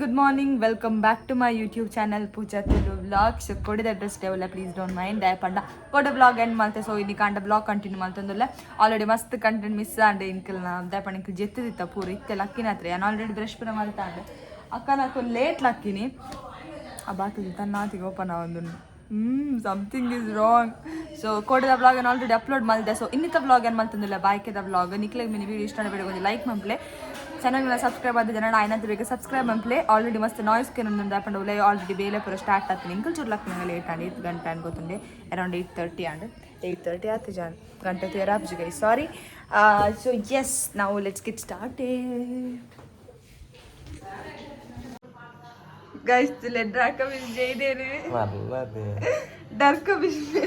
Good morning welcome back to my YouTube channel Pooja Tiru vlog so ಕೊಡಿದ address ಡೇವಲ್ಲ please don't mind I ಪಂಡ ಕೊಡ vlog end ಮಾಡ್ತೆ so ಇನ್ನು ಕಂಡ ಬ್ಲಾಗ್ ಕಂಟಿನ್ಯೂ ಮಾಡ್ತಂದಲ್ಲ ಆಲ್ರೆಡಿ ಮಸ್ತ್ ಕಂಟೆಂಟ್ ಮಿಸ್ ಆಂಡೆ ಇನ್ಕಲ್ ನಾ ದಯ ಪಂಡ ಇಂಕಲ್ ಜೆತ್ತದಿತ್ತ ಪೂರ ಇತ್ತೆ ಲಕ್ಕಿನ ಹತ್ರ ನಾನು ಆಲ್ರೆಡಿ ಬ್ರಷ್ ಪುರ ಮಾಡ್ತಾಂಡೆ ಅಕ್ಕ ನಾಕು ಲೇಟ್ ಲಕ್ಕಿನಿ ಆ ಬಾಕಿಗೆ ತನ್ನಾತಿಗೆ ಓಪನ್ ಆಗೊಂದು hmm something is wrong so ಕೊಡದ ಬ್ಲಾಗ್ ಏನು ಆಲ್ರೆಡಿ ಅಪ್ಲೋಡ್ ಮಾಡಿದೆ ಸೊ ಇನ್ನಿತ ಬ್ಲಾಗ್ ಏನು ಮಾಡ್ತಂದಿಲ್ಲ ಬಾಯ್ಕೆದ ಬ್ಲಾಗ್ ನಿಕ್ಲಿಗೆ ಮಿನಿ ವೀಡಿಯೋ ಇಷ್ಟ ಬೇಡ ಒಂದು ಲೈಕ್ ಮಂಪ್ಲೆ ಚಾನಲ್ನ ಸಬ್ಸ್ಕ್ರೈಬ್ ಆದ ಜನ ಆಯ್ನಂತ ಬೇಕು ಸಬ್ಸ್ಕ್ರೈಬ್ ಅಂಪ್ಲೆ ಆಲ್ರೆಡಿ ಮಸ್ತ್ ನಾಯ್ಸ್ ಕಿಂದ ಹಾಕೊಂಡವ್ಲೆ ಆಲ್ರೆಡಿ ಬೇಲೆ ಪೂರ ಸ್ಟಾರ್ಟ್ ಆಗ್ತೀನಿ ಇಂಕಲ್ ಚೂರು ಲಕ್ ನಂಗೆ ಲೇಟ್ ಆಂಡ್ ಏಟ್ ಗಂಟೆ ಅನ್ಕೋತುಂಡೆ around eight thirty and eight thirty ಆತು ಜಾನ್ ಗಂಟೆ ತೇರ ಗೈ ಸಾರಿ ಸೊ ಎಸ್ ನಾವು ಲೆಟ್ಸ್ ಗೆಟ್ ಸ್ಟಾರ್ಟ್ ಗೈಸ್ ಲೆಡ್ರ್ ಹಾಕ ಜೈದೇನೆ ಡರ್ಕ ಬಿಸ್ನೆ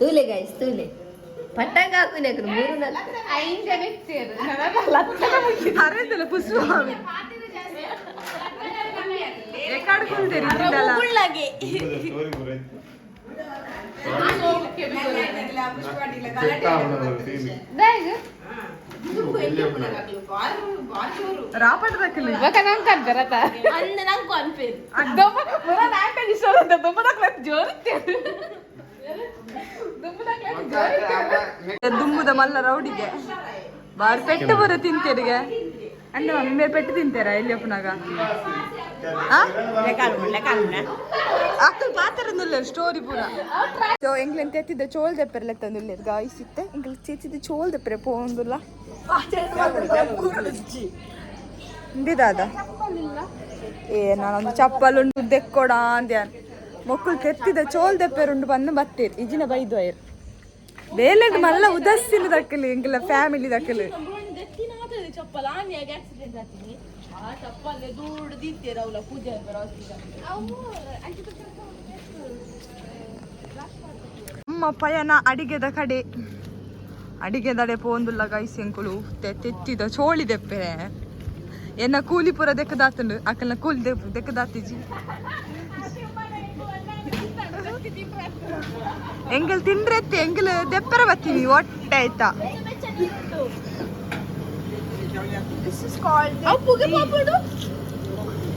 ತೂಲೆ ಗೈಸ್ ತೂಲೆ ಪಟ್ಟಂಗ ಹಾಕುನೆ ಮೂರು ಅರೆಂದಲ್ಲ ಪುಷ್ಪಾವಿ ರೆಕಾರ್ಡ್ಕೊಳ್ತೇರಿ ಇದೆಲ್ಲ ರಾಪಟ್ ರಕ್ಕಲಿ ಅಂದ ನಂಗೆ ಅನ್ಪೇರು ದುಂಬುದ ಮಲ್ಲ ರೌಡಿಗೆ. ಬಾರಿ ಪೆಟ್ಟು ಬರ ತಿಂತೇರಿಗೆ ಅಣ್ಣ ಮಮ್ಮಿ ಪೆಟ್ಟು ತಿಂತೇರ ಇಲ್ಲಿ ಅಪ್ಪನಾಗ ಅಕ್ಕಲ್ ಪಾತ್ರನುಲ್ಲ ಸ್ಟೋರಿ ಪೂರ. ಸೊ ಎಂಗ್ಲೆಂತ ತೆತ್ತಿದ್ದ ಚೋಲ್ ದೆಪ್ಪೆರ್ಲೆ ತಂದುಲ್ಲ ಗಾಯ್ಸ್ ಇತ್ತೆ. ಎಂಗ್ಲ ಚೇಚಿದ ಚೋಲ್ ದೆಪ್ಪರೆ ಪೋಂದುಲ್ಲ ಇಂದಿದಾದ ಏ, ನಾನೊಂದು ಚಪ್ಪಲುಂಡು ದೆಕ್ಕೊಡ ಅಂದ್ಯಾನ್. ಮಕ್ಕಳು ಕೆತ್ತಿದ ಚೋಲ್ ದೆಪ್ಪೆರುಂಡು ಬಂದು ಬತ್ತೀರ್ ಇಜಿನ ಬೈದು ಅಯ್ಯರ್ ಆಗ್ತೀನಿ ಆ ಚಪ್ಪಲ್ ದೂಡ್ ದಿತ್ತೇರ ಅವಳ ಪೂಜೆ ಅಮ್ಮ ಪಯಣ ಅಡಿಗೆದ ಕಡೆ. ಅಡಿಗೆದಡೆ ಪೋಂದುಲ್ಲ ಗೈಸ್ ಎಂಕುಲು ತೆತ್ತಿದ ಚೋಳಿ ದೆಪ್ಪೆ. ಎನ್ನ ಕೂಲಿ ಪುರ ದೆಕ್ಕದಾತಂಡು ಅಕ್ಕಲ್ನ ಕೂಲಿ ದೆಕ್ಕದಾತಿಜಿ ಎಂಗಲ್ ತಿಂದ್ರತ್ತಿ ಎಂಗಲ್ ದೆಪ್ಪರ ಬತ್ತೀವಿ ಹೊಟ್ಟೆ ಆಯ್ತಾ ದಿಸ್ ಇಸ್ ಕಾಲ್ಡ್ ಅವು ಪುಗೆ ಪಾಪುಡು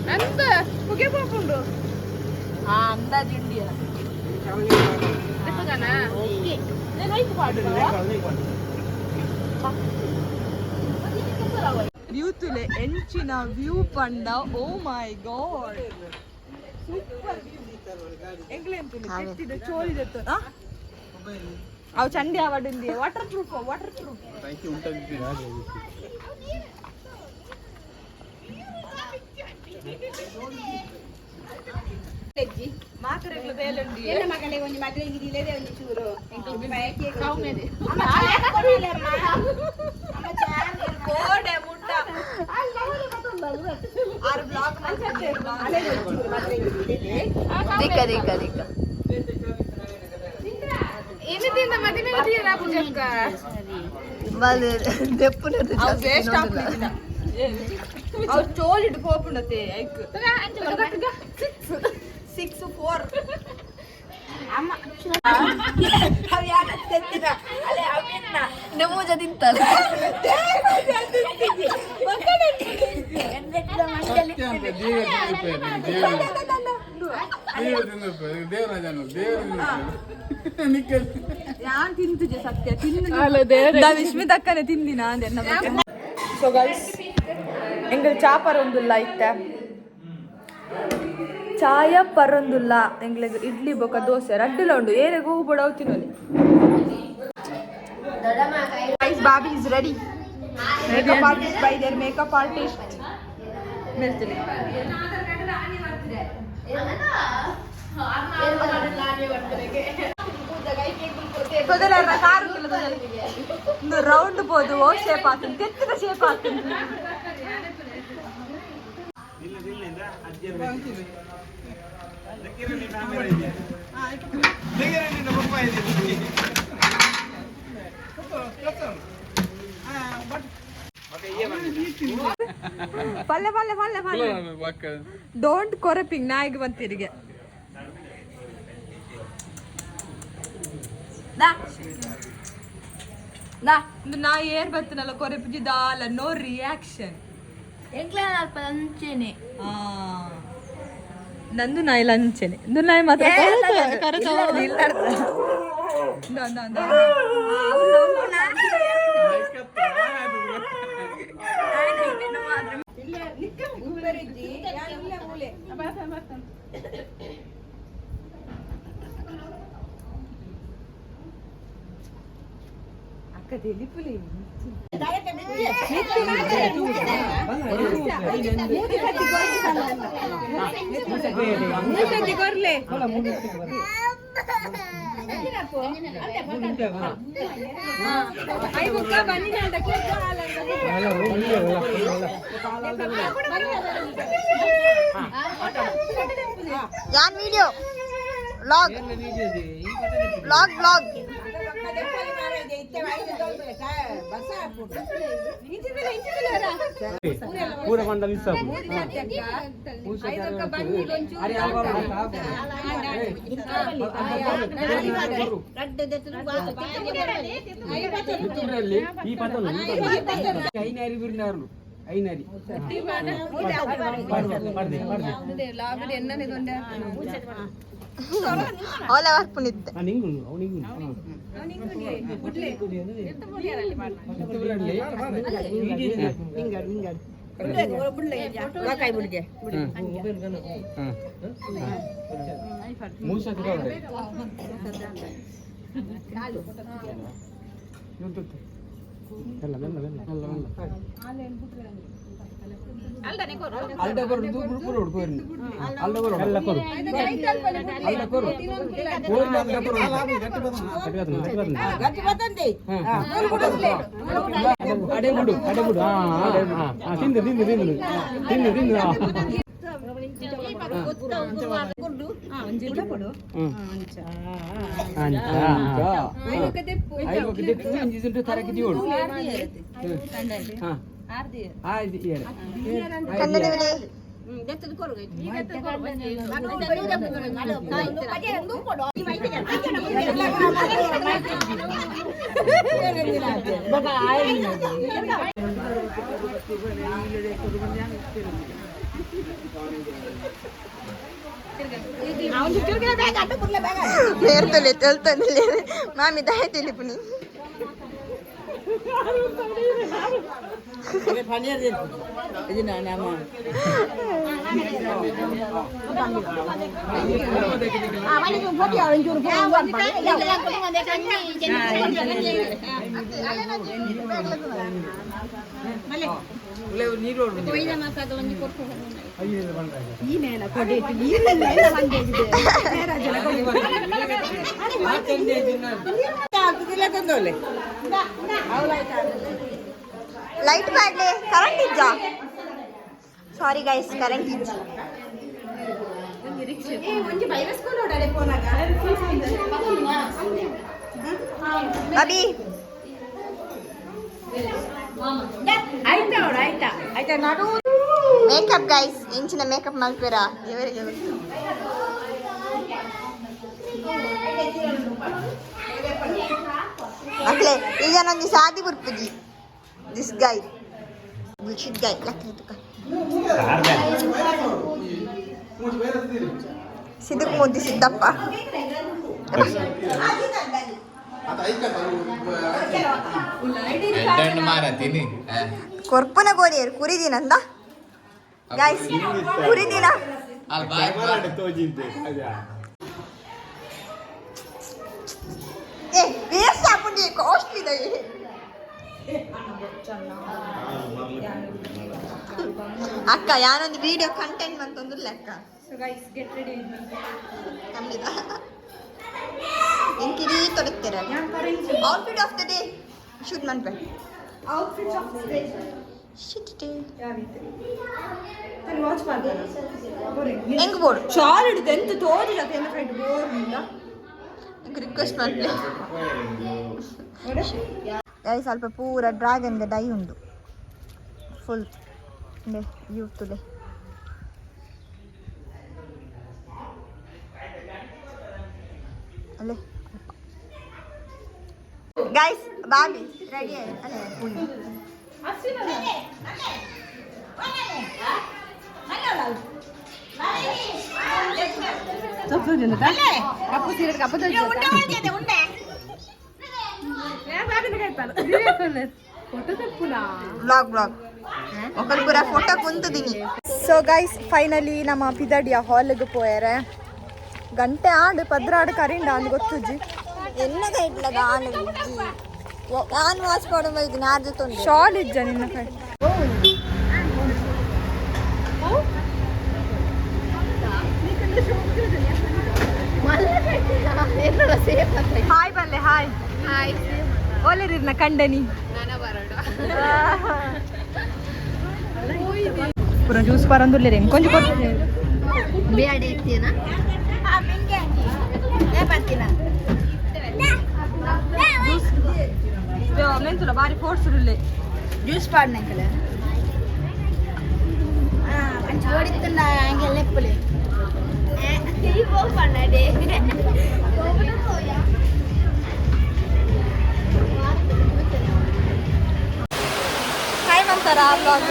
ನಂದ ಪುಗೆ ಪಾಪುಡು ಆ ಅಂದಾಜ್ ಇಂಡಿಯಾ ದೆಪ್ಪಗನ ಓಕೆ ನಾನು ಹೈಕ್ ಪಾಡು ಯೂತುಲೆ ಎಂಚಿನ ವ್ಯೂ ಪಂಡ oh my god super view అవి చండి అవడింది వాటర్ ప్రూఫ్ వాటర్ ప్రూఫ్ మాత్రలు తేలండి ఎన్న మగలే కొంచెం మధ్య ఇది లేదే కొంచెం చూరు ఇంకొక బయట కావునేది అమ్మ చాలా కొనాలి అమ్మ అమ్మ చాలా కోడే ముట్ట ఆ లహులు కతుంబలు ಆಗ್ಲಿಲ್ಲ ಅವು ಚೋಲಿಡ್ ಹೋಗ್ಬಿಡತ್ತೆ ಐಕ್ ಸಿಕ್ಸ್ ನಮೂಜ ತಿಂತಲ್ಲ ಯಾನ್ ತಿಂತಿದ್ದೆ ಸತ್ಯ ತಿಂದು ವಿಸ್ಮಿತಕ್ಕನೆ ತಿಂದಿನ ಚಾಯ ಪರೊಂದುಲ್ಲ. ಎಂಗ್ಲೆಗ್ ಇಡ್ಲಿ ಬೊಕ ದೋಸೆ ರಡ್ಡಿಲ ಉಂಡು ಏರೆಗೂ ಹೋಗು ಬಿಡವು ತಿನ್ನೋಲಿ. Guys Bobby is ready makeup artist by their makeup artist car ಒಂದು ರೌಂಡ್ ಬೋದು ಓ ಶೇಪ್ ಆಗ್ತದೆ ಶೇಪ್ ಆಗ್ತದೆ ಪಲ್ಲೆ ಪಲ್ಲೆ ಪಲ್ಲೆ ಪಲ್ಲೆ ಡೋಂಟ್ ಕೊರಪಿಂಗ್ ನಾಯಿಗೆ ಬಂತಿರಿಗೆ ನಾ ಏರ್ ಬತ್ತನಲ್ಲ ಕೊರೆ ಪುಜಿ ದಾಲ ನೋ ರಿಯಾಕ್ಷನ್ ಎಂಕ್ಲೆ ಅಲ್ಪ ಅಂಚೆನೆ ಆ. ನಂದು ನಾಯಿ ಲಂಚನೆ ಇಂದು ನಾಯಿ ಮಾತ್ರ పక్కదేలి పులేని కొరలే అవి ముక్క బండి అంట కూర్చోవాలి వీడియో బ్లాగ్ బ్లాగ్ బ్లాగ్ ಪೂರ ಕೊಂಡ ಮಿಸ್ ಈ ಪತನು ಐನಾರಿ ಬಿರಿನಾರು ಐನಾರಿ ಅವಳ ವರ್ಪುನಿದ್ದೆ ನಿಂಗು ಅವು ನಿಂಗು ಮೂಸ ಎಲ್ಲ అడే గుడు అడే గుడు తిందు తిందు తిందు. తిందు తిందు. ಅಲ್ಡ ಕೊರು ಎಲ್ಲ ಕೊರು నేర్తలే తెలుతలే మా మీద తెలుపుని మళ్ళీ Light badle, current is job. Sorry guys, current is job. Abi. Makeup guys ಇಂಚಿನ ಮೇಕಪ್ ಮಲ್ಪೇರ ಇವರಿಗೆ ಗೊತ್ತು ಮಕ್ಳೇ ಈಗ ನಂದು ಸಾದಿ ಬರ್ಪುಜಿ ದಿಸ್ ಗೈ ಬುಲ್ಶಿಟ್ ಗೈ ಲಕ್ಕ ತುಕ ಸಿದ್ದಕ್ಕೆ ಮುದ್ದಿ ಸಿದ್ದಪ್ಪ ಎಡ್ಡೆಣ್ಣು ಮಾರ ತಿನ್ನಿ ಕೊರ್ಪುನ ಗೋರಿಯರು ಕುರಿದಿನಂದ ಗೈಸ್ ಕುರಿದಿನ ಏ ವೇಸ್ಟ್ ಹಾಕೊಂಡು ಕಾಸ್ಟ್ಲಿ ಇದೆ. ಅಕ್ಕ ಯಾನೊಂದು ವಿಡಿಯೋ ಕಂಟೆಂಟ್ ಅಂತಂದು ಲೆಕ್ಕ. ಕಮ್ಮಿದ ಇಂಕಿರಿ ತೊಡಗ್ತೀರ outfit of the day shoot ಮಾಡ್ಬೇ ಹೆಂಗ್ ಬೋರ್ಡ್ ಶಾಲ್ ಹಿಡಿದು ಎಂತ ತೋರಿಲ್ಲ ಎಂತ ಫ್ರೆಂಡ್ ಬೋರ್ ರಿಕ್ವೆಸ್ಟ್ ಮಾಡ್ಲಿ ಗೈಸ್ ಸ್ವಲ್ಪ ಪೂರ ಡ್ರ್ಯಾಗನ್ಗೆ ಡೈ ಉಂಟು. ಫುಲ್ ಯೂತ್ಲೆ ಅಲ್ಲೇ ಗೈಸ್ ಬಾಬಿ ರೆಡಿ ಅಲ್ಲ ಪುಣ್ಯ ಕಪ್ಪು ಸೀರೆ ಕಪ್ಪು ఫోటో తెప్పునా ಬ್ಲಾಗ್ ಬ್ಲಾಗ್ ఒకరు ಪೂರ ಫೋಟೋ ಕುಂತದಿನಿ ಸೊ ಗೈಸ್ ಫೈನಲಿ ನಮ್ಮ ಪಿದಡಿಯ ಹಾಲ್ಗೆ ಪೋಯರೆ ಗಂಟೆ ಆಡು ಪದ್ರಾಡು ಕರಿಂಡ ಅಂದ್ ಗೊತ್ತುಜ್ಜಿ ಎನ್ನದ ಇಟ್ಲ ಗಾನ ನಾನು ವಾಚ್ ಕೊಡ ಬೈದು ನಾರ್ದು ತೊಂದೆ ಶಾಲ್ ಇಜ್ಜ ನಿನ್ನ ಕೈ. ಹಾಯ್ ಬಲ್ಲೆ ಹಾಯ್ ಹಾಯ್ ಒಲೆರಿರ್ನ ಕಂಡನಿ. ಪುರ ಜ್ಯೂಸ್ ಪರಂದುಲ್ಲೇರೆ ಕೊಂಚ ಕೊಡ್ತೀನಿ. ಬೇಡ ಇರ್ತೀನ ಮೆಂತುಲ ಬಾರಿ ಫೋರ್ಸ್ರುಲ್ಲೆ ಜ್ಯೂಸ್ ಪಾಡ್ನಂಕಲ మంచి ఓడిస్తున్నా అంకెల్ ఎప్పులే పన్నాడే ಹಾಯ್ ಮಂತಾರ ಬ್ಲಾಗ್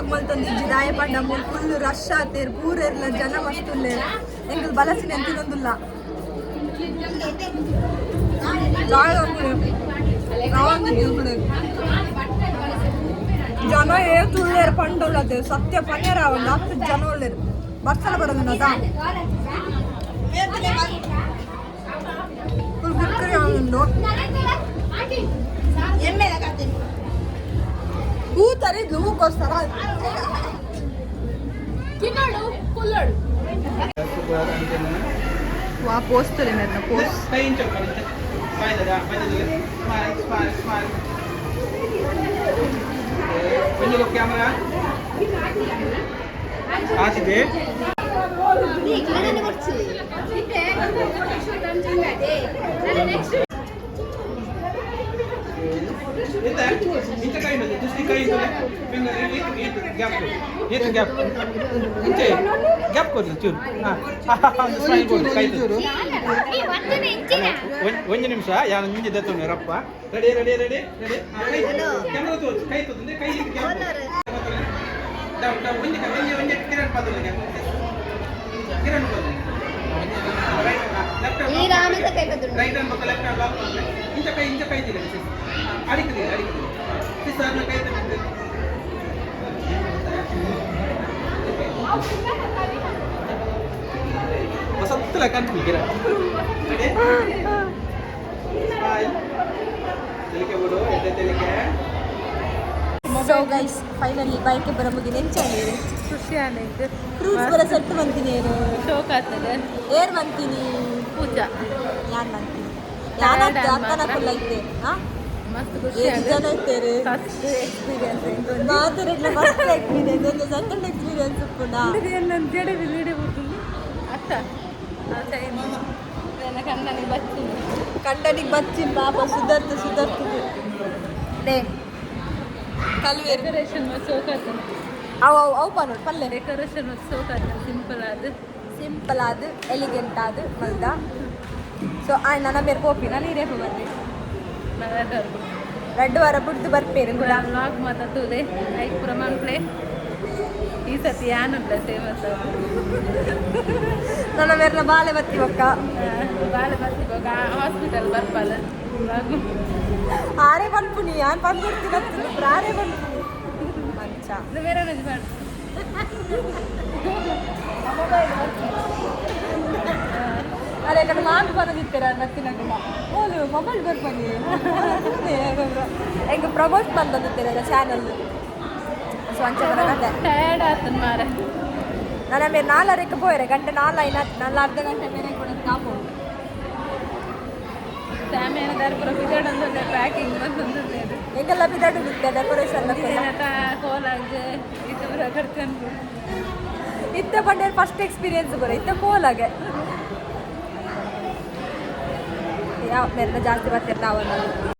ಜಾಸ್ತಿ ಬ್ಲಾಗ್ ಮಲ್ತೊಂದು ಇಜ್ಜಿ ದಾಯ ಪಂಡ ಮೂಲ್ ಫುಲ್ ರಶ್ ಆತೇರ್ ಪೂರೆರ್ಲ ಜನ ಮಸ್ತುಲ್ಲೆ ಎಂಕಲ್ ಬಲಸಿನ ಎಂತಿನೊಂದುಲ್ಲ ಜಾಗ ಜನ ಏ ತುಳ್ಳೇರು ಪಂಡೊಳ್ಳದೆ ಸತ್ಯ ಪನ್ಯರ ಒಂದು ಹತ್ತು ಜನ ಒಳ್ಳೇರು ಬರ್ಸಲ ಬರೋದು ಅದ ಫುಲ್ ಗುಕ್ಕರಿ ಅವನು ಹೂ ತರಿದ್ಲು ಹೂಗೋಸ್ಕರ ವಾ ಪೋಸ್ತಲೆ ಮೇರ್ನ ಪೋಸ್ ಕೈ ಇಂಚು ಕಳಿತೆ ಬಾಯ್ದದ ಬಾಯ್ದದ ಸ್ಮೈಲ್ ಸ್ಮೈಲ್ ಸ್ಮೈಲ್ ಒಂದು ಕ್ಯಾಮರಾ ಆಸಿದೆ ಇಂತ ಇಂತ ಕೈ ಇದೆ ದುಸ್ತಿ ಕೈ ಇದೆ ಫಿಂಗರ್ ಇದು ಗ್ಯಾಪ್ ಇದು ಗ್ಯಾಪ್ ಇಂಚೆ ಗ್ಯಾಪ್ ಕೊಡಿ ಚೂರು ಹಾಂ ಸ್ಮೈಲ್ ಕೊಡಿ ಕೈ ಚೂರು. ಒಂದು ನಿಮಿಷ ಯಾರು ನಿಂಜೆ ದತ್ತೋಣ ರಪ್ಪ. Ready ready ready ready. Camera ತೋರಿಸು ಕೈ ತೋರಿಸಿ ಕೈ ಗ್ಯಾಪ್ ಒಂದು ಒಂದು ಒಂದು ಕಿರಣ್ ಪಾದಲಿಗೆ ಕಿರಣ್ ಕದ್ದು ರೈಟ್ ಹ್ಯಾಂಡ್ ಪಕ್ಕ ಲೆಫ್ಟ್ ಹ್ಯಾಂಡ್ ಲಾಕ್ ಮಾಡ್ತಾರೆ ಇಂಚ ಕೈ ಇಂಚ ಕೈ ತಿರುಗಿ ಸಿಸ್ ಅಡಿಕ್ಕಿದೆ ಅಡಿಕ್ಕಿದೆ ತೆಲಿಕೆ ತೆಲಿಕೆ ಸೊ ಗೈಸ್ ಫೈನಲಿ ಬೈಕ್ ಬರ ಮುಗಿ ನೆಂಚಾಡಿ ಖುಷಿ ಆನೈತು. ಕ್ರೂಸ್ ಬರ ಸೆಟ್ ಬಂತೀನಿ ಶೋಕ್ ಆಗ್ತದೆ. ಏರ್ ಬಂತೀನಿ. ಪೂಜಾ. ಯಾರು ಬಂತೀನಿ? ಯಾನ್ ಅಕ್ಕನ ಫುಲ್ ಐತೆ ಹಾ? ಮಸ್ತ್ ಖುಷಿ ಫಸ್ಟ್ ಎಕ್ಸ್ಪೀರಿಯನ್ಸ್ ಮಾತಾಡಲ್ಲ ಫಸ್ಟ್ ಎಕ್ಸ್ಪೀರಿಯನ್ಸ್ ಒಂದು ಸೆಕೆಂಡ್ ಎಕ್ಸ್ಪೀರಿಯನ್ಸ್ ಕೂಡ. ನನ್ನ ಜಡವಿ ಲೀಡಬಹುದು ಅತ್ತ? ಕಣ್ಣನಿಗೆ ಬಚ್ಚಿಲ್ಲ ಕಣ್ಣನಿಗೆ ಬಚ್ಚಿಲ್ಲ ಪಾಪ ಸುಧಾರ್ಥ ಸುಧಾರ್ಥ ಡೇ ಕಲ್ಲು ಡೆಕೋರೇಷನ್ ಮತ್ತು ಸೋಕಾದ ಅವು ಅವು ಅವು ಪಲ್ಲೆ. ಡೆಕೋರೇಷನ್ ಮತ್ತು ಸೋಕಾದ ಸಿಂಪಲ್ ಆದ. ಸಿಂಪಲ್ ಆದ ಎಲಿಗೆಂಟ್ ಆದ ಮಲ್ದ. ಸೊ ಆಯ್ ನನ್ನ ಬೇರೆ ಕೋಪಿ ನಾನು ಇರೇ ಬಂದೆ. வார ಬಿಡ್ದು ಬರ್ಪೇರು ಕೂಡ ಬ್ಲಾಗ್ ಮಾತಾಡ್ತದೆ ಐಕ್ ಪ್ರಮಾಣ ಪ್ಲೇ ಈ ಸತಿ ಯಾನುಂಟ ಫೇಮಸ್ ನನ್ನ ಬೇರೆ ಬಾಳೆ ಬತ್ತಿ ಒಕ್ಕ ಬಾಳೆ ಬರ್ತಿವಾಗ ಹಾಸ್ಪಿಟಲ್ ಬರ್ಪಲ್ಲ ಬ್ಲಾಗ್ ಆರೇ ಬಂದ್ಪುನಿ ಯಾನ್ ಬಂದ್ಬಿಡ್ತೀನಿ ಆರೇ ಬಂದ್ಪುನಿ ಮಂಚ ಬೇರೆ ರಂಜ್ ಮಾಡಿ ಅದೇ ಕಡೆ ನಾನು ಬಂದಿರ್ತೀರ ನತ್ತಿನ ಓ ಮೊಬೈಲ್ ಬರ್ಬನ್ನಿ ಹೆಂಗೆ ಪ್ರಮೋಟ್ ಬಂದಿರ್ತೀರಲ್ಲ ಚಾನಲ್ ಮಾರೆ. ನಾನು ಮೇಲೆ ನಾಲ್ಕರಕ್ಕೆ ಪೋಯ್ರೆ ಗಂಟೆ ನಾಲ್ಕು ಐದು ನಾಲ್ ಅರ್ಧ ಗಂಟೆ ಮೇಲೆ ಕೂಡ ಕಾಪು. ಇತ್ತ ಬಂಡೆ ಫಸ್ಟ್ ಎಕ್ಸ್ಪೀರಿಯನ್ಸ್ ಬರೋ ಇತ್ತ ಕೋಲಾಗೆ ಯಾವ ಮೇರೆ ಜಾಸ್ತಿ ಬರ್ತಿರ್ತಾವಲ್ಲ